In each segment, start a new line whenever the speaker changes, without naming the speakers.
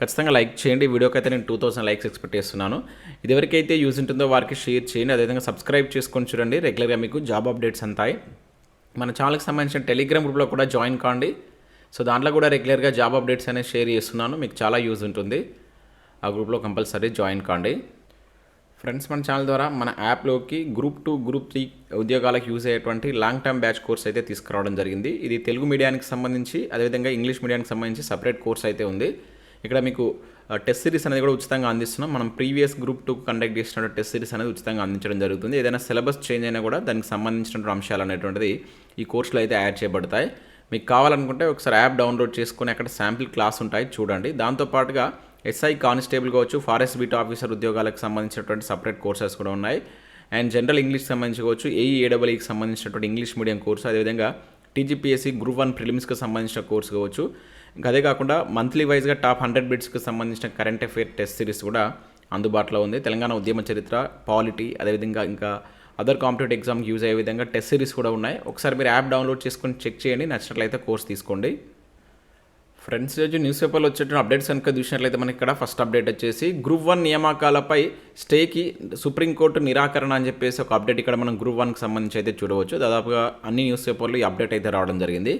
ఖచ్చితంగా లైక్ చేయండి. ఈ వీడియోకి అయితే నేను టూ థౌసండ్ లైక్స్ ఎక్స్పెక్ట్ చేస్తున్నాను. ఇదివరకైతే యూజ్ ఉంటుందో వారికి షేర్ చేయండి. అదేవిధంగా సబ్స్క్రైబ్ చేసుకొని చూడండి. రెగ్యులర్గా మీకు జాబ్ అప్డేట్స్ అంతాయి. మన ఛానల్కి సంబంధించిన టెలిగ్రామ్ గ్రూప్లో కూడా జాయిన్ కాండి. సో దాంట్లో కూడా రెగ్యులర్గా జాబ్ అప్డేట్స్ అనేది షేర్ చేస్తున్నాను. మీకు చాలా యూజ్ ఉంటుంది. ఆ గ్రూప్లో కంపల్సరీ జాయిన్ కాండి. ఫ్రెండ్స్ మన ఛానల్ ద్వారా మన యాప్లోకి గ్రూప్ టూ గ్రూప్ త్రీ ఉద్యోగాలకు యూజ్ అయ్యేటువంటి లాంగ్ టర్మ్ బ్యాచ్ కోర్స్ అయితే తీసుకురావడం జరిగింది. ఇది తెలుగు మీడియానికి సంబంధించి అదేవిధంగా ఇంగ్లీష్ మీడియానికి సంబంధించి సపరేట్ కోర్స్ అయితే ఉంది. ఇక్కడ మీకు టెస్ట్ సిరీస్ అనేది కూడా ఉచితంగా అందిస్తున్నాం. మనం ప్రీవియస్ గ్రూప్ టూ కండక్ట్ చేసిన టెస్ట్ సిరీస్ అనేది ఉచితంగా అందించడం జరుగుతుంది. ఏదైనా సిలబస్ చేంజ్ అయినా కూడా దానికి సంబంధించినటువంటి అంశాలు అనేటువంటిది ఈ కోర్సులో అయితే యాడ్ చేయబడతాయి. మీకు కావాలనుకుంటే ఒకసారి యాప్ డౌన్లోడ్ చేసుకుని అక్కడ శాంపిల్ క్లాస్ ఉంటాయి చూడండి. దాంతోపాటుగా ఎస్ఐ కానిస్టేబుల్ కావచ్చు ఫారెస్ట్ బీట్ ఆఫీసర్ ఉద్యోగాలకు సంబంధించినటువంటి సపరేట్ కోర్సెస్ కూడా ఉన్నాయి. అండ్ జనరల్ ఇంగ్లీష్ సంబంధించి కావచ్చు ఏఈ ఏడబ్ల్యూకి సంబంధించినటువంటి ఇంగ్లీష్ మీడియం కోర్సు అదేవిధంగా టీజీపీఎస్సీ గ్రూప్ వన్ ప్రిలిమ్స్కి సంబంధించిన కోర్సు కావచ్చు. ఇంకా అదే కాకుండా మంత్లీ వైజ్గా టాప్ హండ్రెడ్ బిట్స్కి సంబంధించిన కరెంట్ అఫేర్ టెస్ట్ సిరీస్ కూడా అందుబాటులో ఉంది. తెలంగాణ ఉద్యమ చరిత్ర పాలిటీ అదేవిధంగా ఇంకా అదర్ కాంపిటేటివ్ ఎగ్జామ్కి యూజ్ అయ్యే విధంగా టెస్ట్ సిరీస్ కూడా ఉన్నాయి. ఒకసారి మీరు యాప్ డౌన్లోడ్ చేసుకొని చెక్ చేయండి. నచ్చినట్లయితే కోర్స్ తీసుకోండి. ఫ్రెండ్స్ రోజు న్యూస్ పేపర్లో వచ్చేటువంటి అప్డేట్స్ కనుక చూసినట్లయితే మనకి ఇక్కడ ఫస్ట్ అప్డేట్ వచ్చేసి గ్రూప్ వన్ నియామకాలపై స్టేకి సుప్రీంకోర్టు నిరాకరణ అని చెప్పేసి ఒక అప్డేట్ ఇక్కడ మనం గ్రూప్ వన్కి సంబంధించి అయితే చూడవచ్చు. దాదాపుగా అన్ని న్యూస్ పేపర్లు ఈ అప్డేట్ అయితే రావడం జరిగింది.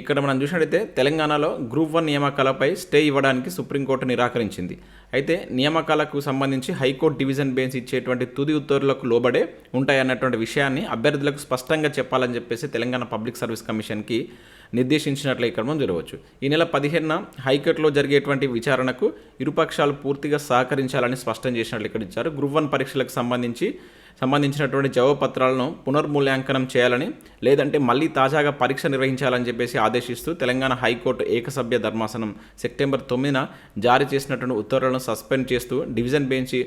ఇక్కడ మనం చూసినట్లయితే తెలంగాణలో గ్రూప్ వన్ నియామకాలపై స్టే ఇవ్వడానికి సుప్రీంకోర్టు నిరాకరించింది. అయితే నియామకాలకు సంబంధించి హైకోర్టు డివిజన్ బెంచ్ ఇచ్చేటువంటి తుది ఉత్తర్వులకు లోబడే ఉంటాయన్నటువంటి విషయాన్ని అభ్యర్థులకు స్పష్టంగా చెప్పాలని చెప్పేసి తెలంగాణ పబ్లిక్ సర్వీస్ కమిషన్కి నిర్దేశించినట్లు ఇక్కడ మనం చూడవచ్చు. ఈ నెల పదిహేనున హైకోర్టులో జరిగేటువంటి విచారణకు ఇరుపక్షాలు పూర్తిగా సహకరించాలని స్పష్టం చేసినట్లు ఇక్కడ ఇచ్చారు. గ్రూప్ వన్ పరీక్షలకు సంబంధించి సంబంధించినటువంటి జవాబపత్రాలను పునర్మూల్యాంకనం చేయాలని లేదంటే మళ్ళీ తాజాగా పరీక్ష నిర్వహించాలని చెప్పేసి ఆదేశిస్తూ తెలంగాణ హైకోర్టు ఏకసభ్య ధర్మాసనం సెప్టెంబర్ తొమ్మిదిన జారీ చేసినటువంటి ఉత్తర్వులను సస్పెండ్ చేస్తూ డివిజన్ బెంచ్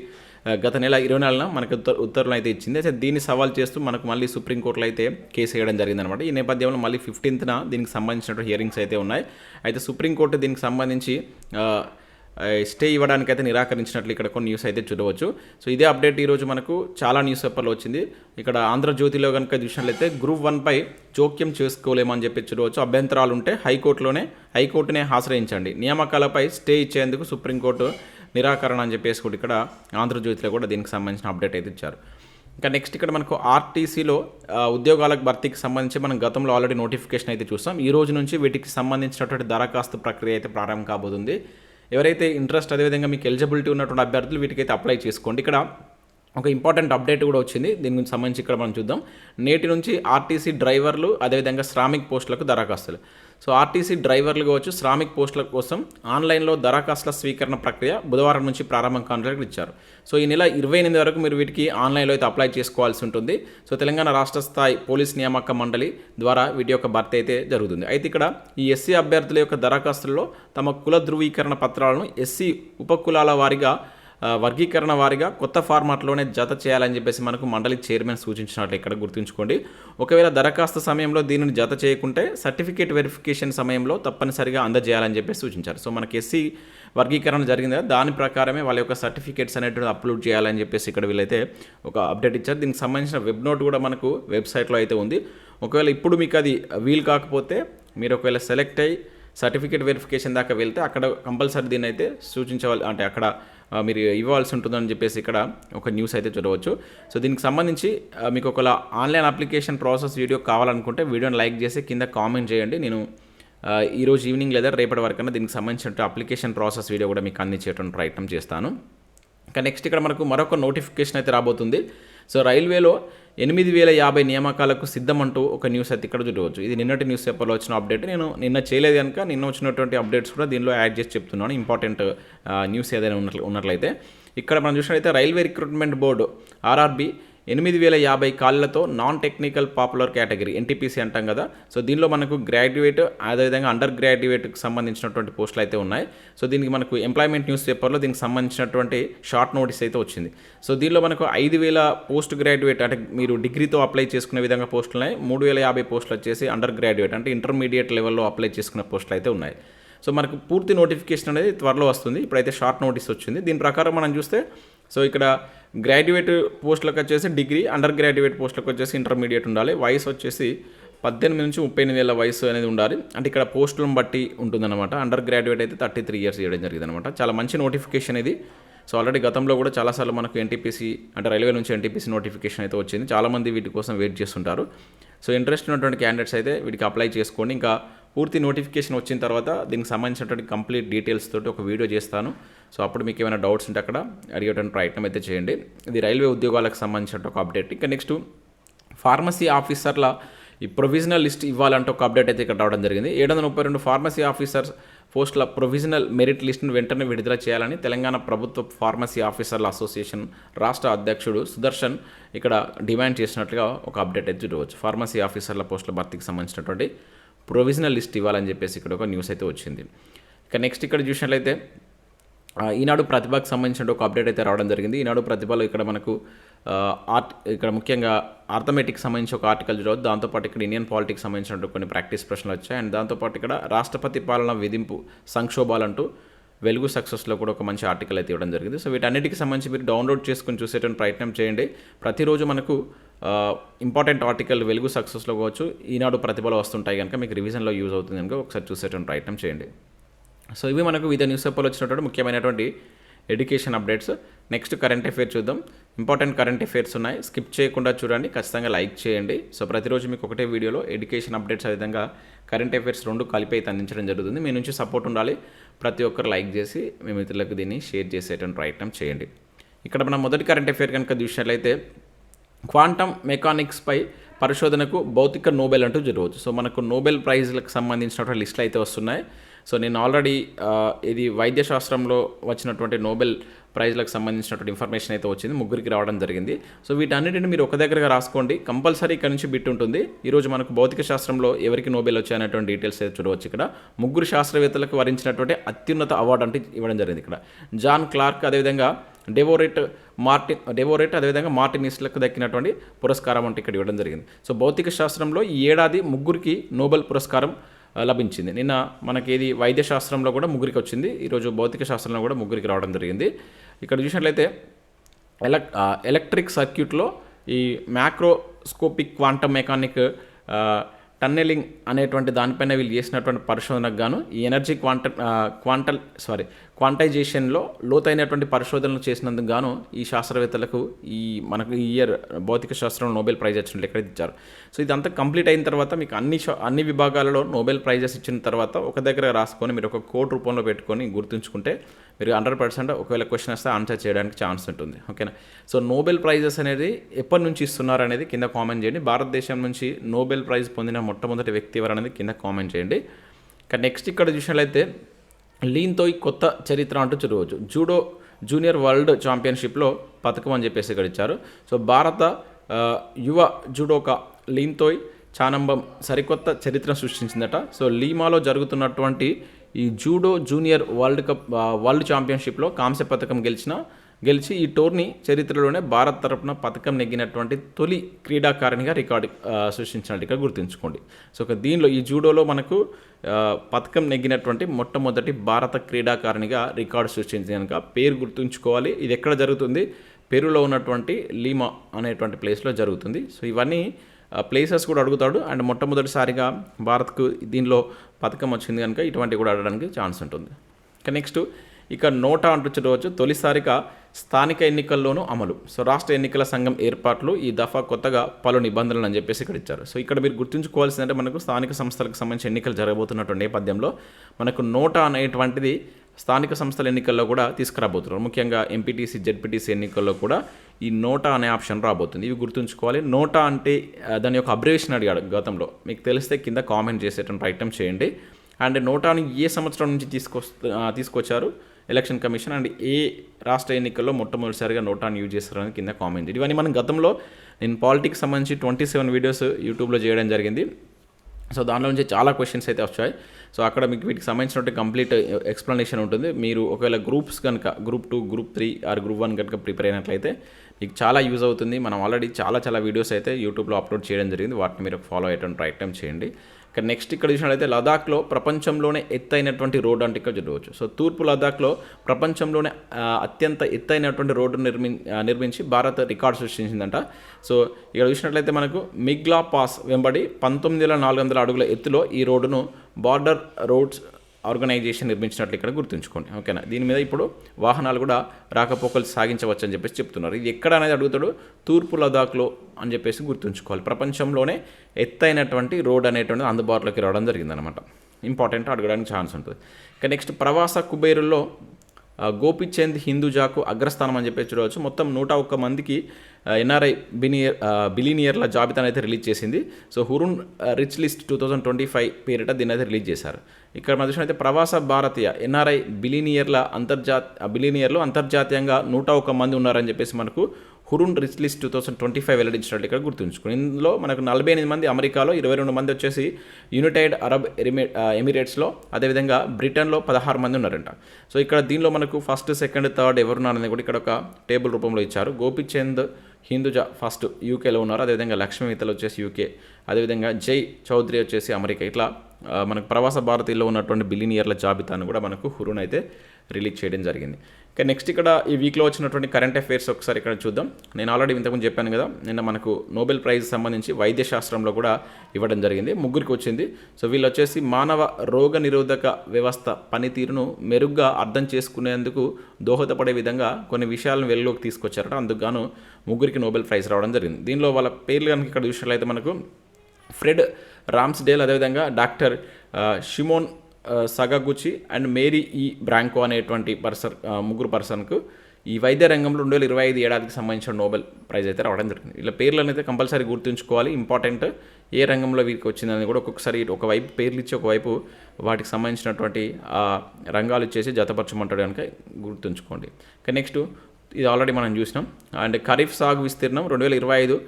గత నెల ఇరవై నాలుగున మనకు ఉత్తర్వులు అయితే ఇచ్చింది. అయితే దీన్ని సవాల్ చేస్తూ మనకు మళ్ళీ సుప్రీంకోర్టులో అయితే కేసు వేయడం జరిగిందనమాట ఈ నేపథ్యంలో మళ్ళీ ఫిఫ్టీన్త్న దీనికి సంబంధించినటువంటి హియరింగ్స్ అయితే ఉన్నాయి. అయితే సుప్రీంకోర్టు దీనికి సంబంధించి స్టే ఇవ్వడానికి అయితే నిరాకరించినట్లు ఇక్కడ కొన్ని న్యూస్ అయితే చూడవచ్చు. సో ఇదే అప్డేట్ ఈరోజు మనకు చాలా న్యూస్ పేపర్లో వచ్చింది. ఇక్కడ ఆంధ్రజ్యోతిలో కనుక చూసినట్లయితే గ్రూప్ వన్పై జోక్యం చేసుకోలేమని చెప్పి చూడవచ్చు. అభ్యంతరాలు ఉంటే హైకోర్టులోనే హైకోర్టునే ఆశ్రయించండి. నియామకాలపై స్టే ఇచ్చేందుకు సుప్రీంకోర్టు నిరాకరణ అని చెప్పేసి కూడా ఇక్కడ ఆంధ్రజ్యోతిలో కూడా దీనికి సంబంధించిన అప్డేట్ అయితే ఇచ్చారు. ఇంకా నెక్స్ట్ ఇక్కడ మనకు ఆర్టీసీలో ఉద్యోగాలకు భర్తీకి సంబంధించి మనం గతంలో ఆల్రెడీ నోటిఫికేషన్ అయితే చూస్తాం ఈ రోజు నుంచి వీటికి సంబంధించినటువంటి దరఖాస్తు ప్రక్రియ అయితే ప్రారంభం కాబోతుంది. ఎవరైతే ఇంట్రెస్ట్ అదేవిధంగా మీకు ఎలిజిబిలిటీ ఉన్నటువంటి అభ్యర్థులు వీటికైతే అప్లై చేసుకోండి. ఇక్కడ ఒక ఇంపార్టెంట్ అప్డేట్ కూడా వచ్చింది. దీని గురించి సంబంధించి ఇక్కడ మనం చూద్దాం. నేటి నుంచి ఆర్టీసీ డ్రైవర్లు అదేవిధంగా శ్రామిక్ పోస్టులకు దరఖాస్తులు. సో ఆర్టీసీ డ్రైవర్లు కావచ్చు శ్రామిక్ పోస్టుల కోసం ఆన్లైన్లో దరఖాస్తుల స్వీకరణ ప్రక్రియ బుధవారం నుంచి ప్రారంభం కాంట్రాక్ట్ ఇచ్చారు. సో ఈ నెల ఇరవై ఎనిమిది వరకు మీరు వీటికి ఆన్లైన్లో అయితే అప్లై చేసుకోవాల్సి ఉంటుంది. సో తెలంగాణ రాష్ట్ర స్థాయి పోలీస్ నియామక మండలి ద్వారా వీటి యొక్క భర్తీ అయితే జరుగుతుంది. అయితే ఇక్కడ ఈ ఎస్సీ అభ్యర్థుల యొక్క దరఖాస్తుల్లో తమ కుల ధృవీకరణ పత్రాలను ఎస్సీ ఉపకులాల వారిగా వర్గీకరణ వారిగా కొత్త ఫార్మాట్లోనే జత చేయాలని చెప్పేసి మనకు మండలి చైర్మన్ సూచించినట్లు ఇక్కడ గుర్తుంచుకోండి. ఒకవేళ దరఖాస్తు సమయంలో దీనిని జత చేయకుంటే సర్టిఫికేట్ వెరిఫికేషన్ సమయంలో తప్పనిసరిగా అందజేయాలని చెప్పేసి సూచించారు. సో మనకి ఎస్సీ వర్గీకరణ జరిగింది కదా దాని ప్రకారమే వాళ్ళ యొక్క సర్టిఫికేట్స్ అనేటువంటి అప్లోడ్ చేయాలని చెప్పేసి ఇక్కడ వీళ్ళైతే ఒక అప్డేట్ ఇచ్చారు. దీనికి సంబంధించిన వెబ్ నోట్ కూడా మనకు వెబ్సైట్లో అయితే ఉంది. ఒకవేళ ఇప్పుడు మీకు అది వీలు కాకపోతే మీరు ఒకవేళ సెలెక్ట్ అయ్యి సర్టిఫికేట్ వెరిఫికేషన్ దాకా వెళ్తే అక్కడ కంపల్సరీ దీన్ని అయితే సూచించవాలి అంటే అక్కడ మీరు ఇవ్వాల్సి ఉంటుందని చెప్పేసి ఇక్కడ ఒక న్యూస్ అయితే చూడవచ్చు సో దీనికి సంబంధించి మీకు ఒకవేళ ఆన్లైన్ అప్లికేషన్ ప్రాసెస్ వీడియో కావాలనుకుంటే వీడియోని లైక్ చేసి కింద కామెంట్ చేయండి. నేను ఈ ఈరోజు ఈవినింగ్ లేదా రేపటి వరకన్నా దీనికి సంబంధించిన అప్లికేషన్ ప్రాసెస్ వీడియో కూడా మీకు అందించేటువంటి ప్రయత్నం చేస్తాను. ఇంకా నెక్స్ట్ ఇక్కడ మనకు మరొక నోటిఫికేషన్ అయితే రాబోతుంది. సో రైల్వేలో ఎనిమిది వేల యాభై నియామకాలకు సిద్ధమంటూ ఒక న్యూస్ అయితే ఇక్కడ చూడవచ్చు. ఇది నిన్నటి న్యూస్ పేపర్లో వచ్చిన అప్డేట్. నేను నిన్న చేయలేదు కనుక నిన్న వచ్చినటువంటి అప్డేట్స్ కూడా దీనిలో యాడ్ చేసి చెప్తున్నాను. ఇంపార్టెంట్ న్యూస్ ఏదైనా ఉన్నట్లు ఉన్నట్లయితే. ఇక్కడ మనం చూసినట్లయితే రైల్వే రిక్రూట్మెంట్ బోర్డు ఆర్ఆర్బీ ఎనిమిది వేల యాభై కాళ్ళతో non technical popular category NTPC అంటాం కదా. సో దీనిలో మనకు గ్రాడ్యుయేట్ అదేవిధంగా అండర్ గ్రాడ్యుయేట్కి సంబంధించినటువంటి పోస్టులు అయితే ఉన్నాయి. సో దీనికి మనకు ఎంప్లాయ్మెంట్ న్యూస్ పేపర్లో దీనికి సంబంధించినటువంటి షార్ట్ నోటీస్ అయితే వచ్చింది. సో దీనిలో మనకు ఐదు వేల పోస్ట్ గ్రాడ్యుయేట్ అంటే మీరు డిగ్రీతో అప్లై చేసుకునే విధంగా పోస్టులు ఉన్నాయి. మూడు వేల యాభై పోస్టులు వచ్చేసి అండర్ గ్రాడ్యుయేట్ అంటే ఇంటర్మీడియట్ లెవెల్లో అప్లై చేసుకునే పోస్టులు అయితే ఉన్నాయి. సో మనకు పూర్తి నోటిఫికేషన్ అనేది త్వరలో వస్తుంది. ఇప్పుడైతే షార్ట్ నోటీస్ వచ్చింది. దీని ప్రకారం మనం చూస్తే సో ఇక్కడ గ్రాడ్యుయేట్ పోస్టులకు వచ్చేసి డిగ్రీ అండర్ గ్రాడ్యుయేట్ పోస్టులకు వచ్చేసి ఇంటర్మీడియట్ ఉండాలి. వయసు వచ్చేసి పద్దెనిమిది నుంచి ముప్పై ఎనిమిది ఏళ్ళ వయసు అనేది ఉండాలి. అంటే ఇక్కడ పోస్టులను బట్టి ఉంటుందన్నమాట. అండర్ గ్రాడ్యుయేట్ అయితే థర్టీ త్రీ ఇయర్స్ ఇవ్వడం జరిగింది అనమాట చాలా మంచి నోటిఫికేషన్ ఇది. సో ఆల్రెడీ గతంలో కూడా చాలాసార్లు మనకు ఎన్టీపీసీ అంటే రైల్వే నుంచి ఎన్టీపీసీ నోటిఫికేషన్ అయితే వచ్చింది. చాలామంది వీటి కోసం వెయిట్ చేస్తుంటారు. సో ఇంట్రెస్ట్ ఉన్నటువంటి క్యాండిడేట్స్ అయితే వీటికి అప్లై చేసుకోండి. ఇంకా పూర్తి నోటిఫికేషన్ వచ్చిన తర్వాత దీనికి సంబంధించినటువంటి కంప్లీట్ డీటెయిల్స్ తోటి ఒక వీడియో చేస్తాను. సో అప్పుడు మీకు ఏమైనా డౌట్స్ ఉంటే అక్కడ అడిగేటువంటి ప్రయత్నం అయితే చేయండి. ఇది రైల్వే ఉద్యోగాలకు సంబంధించిన ఒక అప్డేట్. ఇంకా నెక్స్ట్ ఫార్మసీ ఆఫీసర్ల ఈ ప్రొవిజనల్ లిస్ట్ ఇవ్వాలంటే ఒక అప్డేట్ అయితే ఇక్కడ రావడం జరిగింది. ఏడు వందల ముప్పై రెండు ఫార్మసీ ఆఫీసర్స్ పోస్టుల ప్రొవిజనల్ మెరిట్ లిస్టును వెంటనే విడుదల చేయాలని తెలంగాణ ప్రభుత్వ ఫార్మసీ ఆఫీసర్ల అసోసియేషన్ రాష్ట్ర అధ్యక్షుడు సుదర్శన్ ఇక్కడ డిమాండ్ చేసినట్లుగా ఒక అప్డేట్ అయితే చూడవచ్చు. ఫార్మసీ ఆఫీసర్ల పోస్టుల భర్తీకి సంబంధించినటువంటి ప్రొవిజనల్ లిస్ట్ ఇవ్వాలని చెప్పేసి ఇక్కడ ఒక న్యూస్ అయితే వచ్చింది. ఇక నెక్స్ట్ ఇక్కడ చూసినట్లయితే ఈనాడు ప్రతిభకు సంబంధించిన ఒక అప్డేట్ అయితే రావడం జరిగింది. ఈనాడు ప్రతిభలో ఇక్కడ మనకు ఆర్ట్ ఇక్కడ ముఖ్యంగా ఆర్థమెటిక్ సంబంధించి ఒక ఆర్టికల్ చూడవచ్చు. దాంతోపాటు ఇక్కడ ఇండియన్ పాలిటిక్స్ సంబంధించిన కొన్ని ప్రాక్టీస్ ప్రశ్నలు వచ్చాయి. అండ్ దాంతోపాటు ఇక్కడ రాష్ట్రపతి పాలన విధింపు సంక్షోభాలంటూ వెలుగు సక్సెస్లో కూడా ఒక మంచి ఆర్టికల్ అయితే ఇవ్వడం జరిగింది. సో వీటన్నిటికి సంబంధించి మీరు డౌన్లోడ్ చేసుకుని చూసేటువంటి ప్రయత్నం చేయండి. ప్రతిరోజు మనకు ఇంపార్టెంట్ ఆర్టికల్ వెలుగు సక్సెస్లో కావచ్చు ఈనాడు ప్రతిభలో వస్తుంటాయి కనుక మీకు రివిజన్లో యూజ్ అవుతుంది కనుక ఒకసారి చూసేటువంటి ప్రయత్నం చేయండి. సో ఇవి మనకు వివిధ న్యూస్ పేపర్లో వచ్చినటువంటి ముఖ్యమైనటువంటి education updates next current affairs చూద్దాం. ఇంపార్టెంట్ కరెంట్ అఫైర్స్ ఉన్నాయి. స్కిప్ చేయకుండా చూడండి. ఖచ్చితంగా లైక్ చేయండి. సో ప్రతిరోజు మీకు ఒకటే వీడియోలో ఎడ్యుకేషన్ అప్డేట్స్ విధంగా కరెంట్ అఫైర్స్ రెండు కలిపి అయితే అందించడం జరుగుతుంది. మీ నుంచి సపోర్ట్ ఉండాలి. ప్రతి ఒక్కరు లైక్ చేసి మీ మిత్రులకు దీన్ని షేర్ చేసేటువంటి ప్రయత్నం చేయండి. ఇక్కడ మనం మొదటి కరెంట్ అఫైర్ కనుక చూసినట్లయితే క్వాంటమ్ మెకానిక్స్పై పరిశోధనకు భౌతిక నోబెల్ అంటూ జరగవచ్చు. సో మనకు నోబెల్ ప్రైజ్లకు సంబంధించినటువంటి లిస్టులు అయితే వస్తున్నాయి. సో నేను ఆల్రెడీ ఇది వైద్య శాస్త్రంలో వచ్చినటువంటి నోబెల్ ప్రైజ్లకు సంబంధించినటువంటి ఇన్ఫర్మేషన్ అయితే వచ్చింది. ముగ్గురికి రావడం జరిగింది. సో వీటన్నిటిని మీరు ఒక దగ్గరగా రాసుకోండి. కంపల్సరీ ఇక్కడ నుంచి బిట్ ఉంటుంది. ఈరోజు మనకు భౌతిక శాస్త్రంలో ఎవరికి నోబెల్ వచ్చాయనేటువంటి డీటెయిల్స్ అయితే చూడవచ్చు ఇక్కడ. ముగ్గురు శాస్త్రవేత్తలకు వరించినటువంటి అత్యున్నత అవార్డు అంటే ఇవ్వడం జరిగింది ఇక్కడ. జాన్ క్లార్క్ అదేవిధంగా డెవోరేట్ మార్టిన్ డెవోరేట్ అదేవిధంగా మార్టినిస్ట్లకు దక్కినటువంటి పురస్కారం అంటే ఇక్కడ ఇవ్వడం జరిగింది. సో భౌతిక శాస్త్రంలో ఈ ఏడాది ముగ్గురికి నోబెల్ పురస్కారం లభించింది. నిన్న మనకి ఇది వైద్య శాస్త్రంలో కూడా ముగ్గురికి వచ్చింది. ఈరోజు భౌతిక శాస్త్రంలో కూడా ముగ్గురికి రావడం జరిగింది. ఇక్కడ చూసినట్లయితే ఎలక్ ఎలక్ట్రిక్ సర్క్యూట్లో ఈ మ్యాక్రోస్కోపిక్ క్వాంటమ్ మెకానిక్ టన్నెలింగ్ అనేటువంటి దానిపైన వీళ్ళు చేసినటువంటి పరిశోధనకు గాను ఈ ఎనర్జీ క్వాంట క్వాంటల్ సారీ క్వాంటైజేషన్లో లోతైనటువంటి పరిశోధనలు చేసినందుకు గాను ఈ శాస్త్రవేత్తలకు ఈ మనకు ఈ ఇయర్ భౌతిక శాస్త్రంలో నోబెల్ ప్రైజ్ వచ్చినట్లు ఎక్కడ ఇచ్చారు. సో ఇదంతా కంప్లీట్ అయిన తర్వాత మీకు అన్ని అన్ని విభాగాలలో నోబెల్ ప్రైజెస్ ఇచ్చిన తర్వాత ఒక దగ్గర రాసుకొని మీరు ఒక కోడ్ రూపంలో పెట్టుకొని గుర్తుంచుకుంటే మీరు హండ్రెడ్ పర్సెంట్ ఒకవేళ క్వశ్చన్ వస్తే ఆన్సర్ చేయడానికి ఛాన్స్ ఉంటుంది. ఓకేనా? సో నోబెల్ ప్రైజెస్ అనేది ఎప్పటి నుంచి ఇస్తున్నారు అనేది కింద కామెంట్ చేయండి. భారతదేశం నుంచి నోబెల్ ప్రైజ్ పొందిన మొట్టమొదటి వ్యక్తి ఎవరు అనేది కింద కామెంట్ చేయండి. కానీ నెక్స్ట్ ఇక్కడ చూసినట్లయితే లీన్తో ఈ కొత్త చరిత్ర అంటూ చూడవచ్చు. జూడో జూనియర్ వరల్డ్ ఛాంపియన్షిప్లో పథకం అని చెప్పేసి ఇక్కడ ఇచ్చారు. సో భారత యువ జూడోకా లీన్తోయ్ చానంబం సరికొత్త చరిత్ర సృష్టించిందట. సో లీమాలో జరుగుతున్నటువంటి ఈ judo junior world cup world ఛాంపియన్షిప్లో కాంస్య పథకం గెలిచిన గెలిచి ఈ టోర్నీ చరిత్రలోనే భారత్ తరపున పథకం నెగ్గినటువంటి తొలి క్రీడాకారిణిగా రికార్డు సృష్టించినట్టుగా సృష్టించినట్టు ఇక్కడ గుర్తుంచుకోండి. సో ఒక దీనిలో ఈ జూడోలో మనకు పథకం నెగ్గినటువంటి మొట్టమొదటి భారత క్రీడాకారిణిగా రికార్డు సృష్టించింది కనుక పేరు గుర్తుంచుకోవాలి. ఇది ఎక్కడ జరుగుతుంది? పెరులో ఉన్నటువంటి లీమా అనేటువంటి ప్లేస్లో జరుగుతుంది. సో ఇవన్నీ ప్లేసెస్ కూడా అడుగుతాడు. అండ్ మొట్టమొదటిసారిగా భారత్కు దీనిలో పథకం వచ్చింది కనుక ఇటువంటివి కూడా అడగడానికి ఛాన్స్ ఉంటుంది. ఇక నెక్స్ట్ ఇక నోటా అంటూ చూడవచ్చు. తొలిసారిగా స్థానిక ఎన్నికల్లోనూ అమలు. సో రాష్ట్ర ఎన్నికల సంఘం ఏర్పాట్లు ఈ దఫా కొత్తగా పలు నిబంధనలు అని చెప్పేసి ఇక్కడ ఇచ్చారు. సో ఇక్కడ మీరు గుర్తుంచుకోవాల్సిందంటే మనకు స్థానిక సంస్థలకు సంబంధించి ఎన్నికలు జరగబోతున్నటువంటి నేపథ్యంలో మనకు నోటా అనేటువంటిది స్థానిక సంస్థల ఎన్నికల్లో కూడా తీసుకురాబోతున్నారు. ముఖ్యంగా ఎంపీటీసీ జెడ్పీటీసీ ఎన్నికల్లో కూడా ఈ నోటా అనే ఆప్షన్ రాబోతుంది. ఇవి గుర్తుంచుకోవాలి. నోటా అంటే దాని యొక్క అబ్రివేషన్ అడిగాడు గతంలో. మీకు తెలిస్తే కింద కామెంట్ చేసేటువంటి ఐటమ్ చేయండి. అండ్ నోటాని ఏ సంవత్సరం నుంచి తీసుకొస్త తీసుకొచ్చారు? ఎలక్షన్ కమిషన్ అండ్ ఏ రాష్ట్ర ఎన్నికల్లో మొట్టమొదటిసారిగా నోటాను యూజ్ చేస్తారని కింద కామెంట్ ఇవన్నీ మనం గతంలో నేను పాలిటిక్స్ సంబంధించి ట్వంటీ సెవెన్ వీడియోస్ యూట్యూబ్లో చేయడం జరిగింది. సో దానిలో నుంచి చాలా క్వశ్చన్స్ అయితే వచ్చాయి. సో అక్కడ మీకు వీటికి సంబంధించినటువంటి కంప్లీట్ ఎక్స్ప్లెనేషన్ ఉంటుంది. మీరు ఒకవేళ గ్రూప్స్ కనుక group two group three or group one కనుక ప్రిపేర్ అయినట్లయితే మీకు చాలా యూజ్ అవుతుంది. మనం ఆల్రెడీ చాలా చాలా వీడియోస్ అయితే యూట్యూబ్లో అప్లోడ్ చేయడం జరిగింది. వాటిని మీరు ఫాలో అయ్యేటువంటి ప్రయత్నం చేయండి. ఇక నెక్స్ట్ ఇక్కడ చూసినట్లయితే లదాఖ్లో ప్రపంచంలోనే ఎత్తైనటువంటి రోడ్డు అంటే ఇక్కడ చూడవచ్చు. సో తూర్పు లదాఖ్లో ప్రపంచంలోనే అత్యంత ఎత్తైనటువంటి రోడ్డు నిర్మి నిర్మించి భారత్ రికార్డు సృష్టించిందంట. సో ఇక్కడ చూసినట్లయితే మనకు మిగ్లా పాస్ వెంబడి పంతొమ్మిది వేల నాలుగు వందల అడుగుల ఎత్తులో ఈ రోడ్డును బార్డర్ రోడ్స్ ఆర్గనైజేషన్ నిర్మించినట్లు ఇక్కడ గుర్తుంచుకోండి. ఓకేనా? దీని మీద ఇప్పుడు వాహనాలు కూడా రాకపోకలు సాగించవచ్చు అని చెప్పేసి చెప్తున్నారు. ఇది ఎక్కడ అనేది అడుగుతాడు? తూర్పు లదాఖ్లో అని చెప్పేసి గుర్తుంచుకోవాలి. ప్రపంచంలోనే ఎత్తైనటువంటి రోడ్ అనేటువంటిది అందుబాటులోకి రావడం జరిగిందనమాట ఇంపార్టెంట్ అడగడానికి ఛాన్స్ ఉంటుంది. ఇక నెక్స్ట్ ప్రవాస కుబేరుల్లో గోపిచంద్ హిందూజాకు అగ్రస్థానం అని చెప్పి చూడవచ్చు. మొత్తం నూట ఒక్క మందికి ఎన్ఆర్ఐ బినియర్ బిలీనియర్ల జాబితాను అయితే రిలీజ్ చేసింది. So Hurun rich list two thousand twenty five పేరిట దీన్ని అయితే రిలీజ్ చేశారు. ఇక్కడ మన అయితే ప్రవాస భారతీయ ఎన్ఆర్ఐ బిలీనియర్ల అంతర్జాత బిలీనియర్లు అంతర్జాతీయంగా నూట ఒక్క మంది ఉన్నారని చెప్పేసి మనకు Hurun rich list two thousand twenty five వెల్లడించినట్లు ఇక్కడ గుర్తుంచుకుని ఇందులో మనకు నలభై ఎనిమిది మంది అమెరికాలో ఇరవై రెండు మంది వచ్చేసి యునైటెడ్ అరబ్ ఎమిరే ఎమిరేట్స్లో అదేవిధంగా బ్రిటన్లో పదహారు మంది ఉన్నారంట. సో ఇక్కడ దీనిలో మనకు ఫస్ట్ సెకండ్ థర్డ్ ఎవరున్నారనేది కూడా ఇక్కడ ఒక టేబుల్ రూపంలో ఇచ్చారు. గోపిచంద్ హిందూజా ఫస్ట్ యూకేలో ఉన్నారు. అదేవిధంగా లక్ష్మీ మిత్తల్ వచ్చేసి యూకే అదేవిధంగా జై చౌదరి వచ్చేసి అమెరికా. ఇట్లా మనకు ప్రవాస భారతీయుల్లో ఉన్నటువంటి బిలినియర్ల జాబితాను కూడా మనకు హురున్ అయితే రిలీజ్ చేయడం జరిగింది. ఇక నెక్స్ట్ ఇక్కడ ఈ వీక్లో వచ్చినటువంటి కరెంట్ అఫైర్స్ ఒకసారి ఇక్కడ చూద్దాం. నేను ఆల్రెడీ ఇంతకుముందు చెప్పాను కదా నిన్న మనకు నోబెల్ ప్రైజ్ సంబంధించి వైద్య శాస్త్రంలో కూడా ఇవ్వడం జరిగింది ముగ్గురికి వచ్చింది. సో వీళ్ళు వచ్చేసి మానవ రోగ నిరోధక వ్యవస్థ పనితీరును మెరుగ్గా అర్థం చేసుకునేందుకు దోహదపడే విధంగా కొన్ని విషయాలను వెలుగులోకి తీసుకొచ్చారట. అందుకుగాను ముగ్గురికి నోబెల్ ప్రైజ్ రావడం జరిగింది. దీనిలో వాళ్ళ పేర్లు కనుక ఇక్కడ చూసినట్లయితే మనకు ఫ్రెడ్ రామ్స్డేల్ అదేవిధంగా doctor Shimon Sakaguchi and Mary E Brunkow అనేటువంటి పర్సన్ ముగ్గురు పర్సన్కు ఈ వైద్య రంగంలో రెండు వేల ఇరవై ఐదు ఏడాదికి సంబంధించిన నోబెల్ ప్రైజ్ అయితే రావడం జరిగింది. ఇలా పేర్లను అయితే కంపల్సరీ గుర్తుంచుకోవాలి. ఇంపార్టెంట్ ఏ రంగంలో వీరికి వచ్చిందని కూడా ఒక్కొక్కసారి ఒకవైపు పేర్లు ఇచ్చి ఒకవైపు వాటికి సంబంధించినటువంటి రంగాలు ఇచ్చేసి జతపరచమంటాడు కనుక గుర్తుంచుకోండి. నెక్స్ట్ ఇది ఆల్రెడీ మనం చూసినాం. అండ్ ఖరీఫ్ సాగు విస్తీర్ణం రెండు వేల ఇరవై ఐదు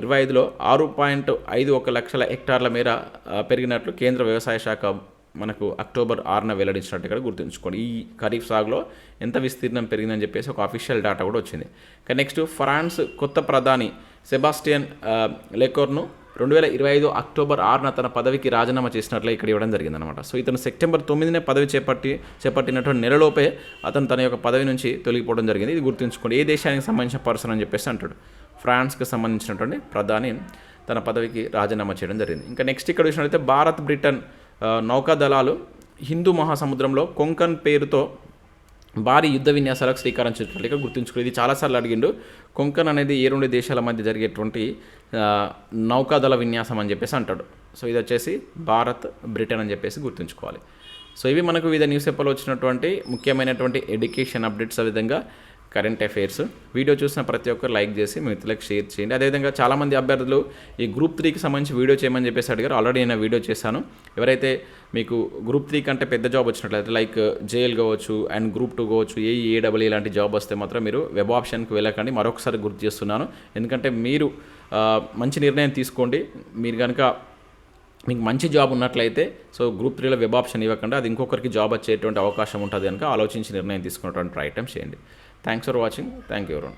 ఇరవై ఐదులో ఆరు పాయింట్ ఐదు ఒక లక్షల హెక్టార్ల మేర పెరిగినట్లు కేంద్ర వ్యవసాయ శాఖ మనకు అక్టోబర్ ఆరున వెల్లడించినట్టు ఇక్కడ గుర్తుంచుకోండి. ఈ ఖరీఫ్ సాగులో ఎంత విస్తీర్ణం పెరిగిందని చెప్పేసి ఒక అఫీషియల్ డేటా కూడా వచ్చింది. కానీ నెక్స్ట్ ఫ్రాన్స్ కొత్త ప్రధాని సెబాస్టియన్ లెకోర్ను రెండు వేల ఇరవై ఐదు అక్టోబర్ ఆరున తన పదవికి రాజీనామా చేసినట్లు ఇక్కడ ఇవ్వడం జరిగిందనమాట సో ఇతను సెప్టెంబర్ తొమ్మిదినే పదవి చేపట్టి చేపట్టినటువంటి నెలలోపే అతను తన యొక్క పదవి నుంచి తొలగిపోవడం జరిగింది. ఇది గుర్తుంచుకోండి. ఏ దేశానికి సంబంధించిన పర్సన్ అని చెప్పేసి అంటాడు. ఫ్రాన్స్కి సంబంధించినటువంటి ప్రధాని తన పదవికి రాజీనామా చేయడం జరిగింది. ఇంకా నెక్స్ట్ ఇక్కడ చూసినట్లయితే భారత్ బ్రిటన్ నౌకాదళాలు హిందూ మహాసముద్రంలో కొంకన్ పేరుతో భారీ యుద్ధ విన్యాసాలకు శ్రీకారం చుట్టాలిగా ఇక గుర్తుంచుకుని ఇది చాలాసార్లు అడిగిండు. కొంకన్ అనేది ఏ రెండు దేశాల మధ్య జరిగేటువంటి నౌకాదళ విన్యాసం అని చెప్పేసి అంటాడు. సో ఇది వచ్చేసి భారత్ బ్రిటన్ అని చెప్పేసి గుర్తుంచుకోవాలి. సో ఇవి మనకు వివిధ న్యూస్ పేపర్లో వచ్చినటువంటి ముఖ్యమైనటువంటి ఎడ్యుకేషన్ అప్డేట్స్ ఆ విధంగా కరెంట్ అఫైర్స్ వీడియో చూసిన ప్రతి ఒక్కరు లైక్ చేసి మిత్రులకు షేర్ చేయండి. అదేవిధంగా చాలామంది అభ్యర్థులు ఈ గ్రూప్ త్రీకి సంబంధించి వీడియో చేయమని చెప్పేసి అడిగారు. ఆల్రెడీ నేను వీడియో చేశాను. ఎవరైతే మీకు గ్రూప్ త్రీ కంటే పెద్ద జాబ్ వచ్చినట్లయితే లైక్ జేఎల్ కావచ్చు అండ్ గ్రూప్ టూ కావచ్చు ఏ ఏడబ్ల్యూ ఇలాంటి జాబ్ వస్తే మాత్రం మీరు వెబ్ ఆప్షన్కి వెళ్ళకండి. మరొకసారి గుర్తు చేస్తున్నాను. ఎందుకంటే మీరు మంచి నిర్ణయం తీసుకోండి. మీరు కనుక మీకు మంచి జాబ్ ఉన్నట్లయితే సో గ్రూప్ త్రీలో వెబ్ ఆప్షన్ ఇవ్వకుండా. అది ఇంకొకరికి జాబ్ వచ్చేటువంటి అవకాశం ఉంటుంది కనుక ఆలోచించి నిర్ణయం తీసుకున్నటువంటి ప్రయత్నం చేయండి. thanks for watching thank you everyone